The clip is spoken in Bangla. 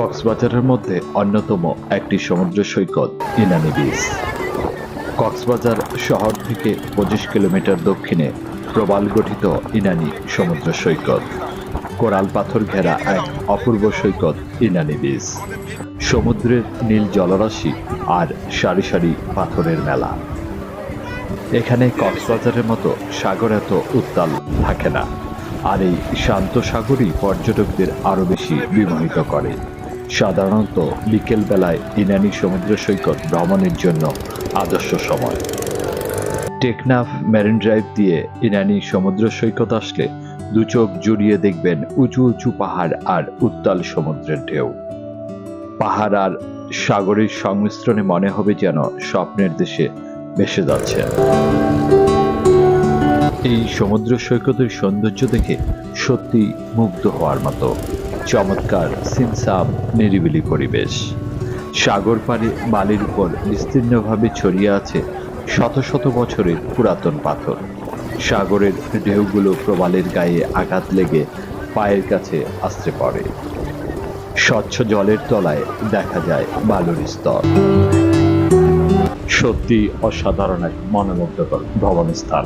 কক্সবাজারের মধ্যে অন্যতম একটি সমুদ্র সৈকত ইনানি বিচ। কক্সবাজার শহর থেকে পঁচিশ কিলোমিটার দক্ষিণে প্রবাল গঠিত ইনানি সমুদ্র সৈকত। কোরাল পাথর ঘেরা এক অপূর্ব সৈকত ইনানি বিচ। সমুদ্রের নীল জলরাশি আর সারি সারি পাথরের মেলা। এখানে কক্সবাজারের মতো সাগর এত উত্তাল থাকে না, আর এই শান্ত সাগরই পর্যটকদের আরও বেশি বিমোহিত করে। সাধারণত বিকেল বেলায় ইনানি সমুদ্র সৈকত ভ্রমণের জন্য আদর্শ সময়। টেকনাফ মেরিন ড্রাইভ দিয়ে ইনানি সমুদ্র সৈকত আসলে দু চোখ জুড়িয়ে দেখবেন উঁচু উঁচু পাহাড় আর উত্তাল সমুদ্রের ঢেউ। পাহাড় আর সাগরের সংমিশ্রণে মনে হবে যেন স্বপ্নের দেশে ভেসে যাচ্ছে। এই সমুদ্র সৈকতের সৌন্দর্য দেখে সত্যি মুগ্ধ হওয়ার মতো। চমৎকার সিনসাম নিরিবিলি পরিবেশ। সাগর পাড়ে বালির উপর বিস্তীর্ণভাবে ছড়িয়ে আছে শত শত বছরের পুরাতন পাথর। সাগরের ঢেউগুলো প্রবালের গায়ে আঘাত লেগে পায়ের কাছে আশ্রে পড়ে। স্বচ্ছ জলের তলায় দেখা যায় বালুর স্তর। সত্যি অসাধারণ এক মনোমুগ্ধকর ভ্রমণ স্থান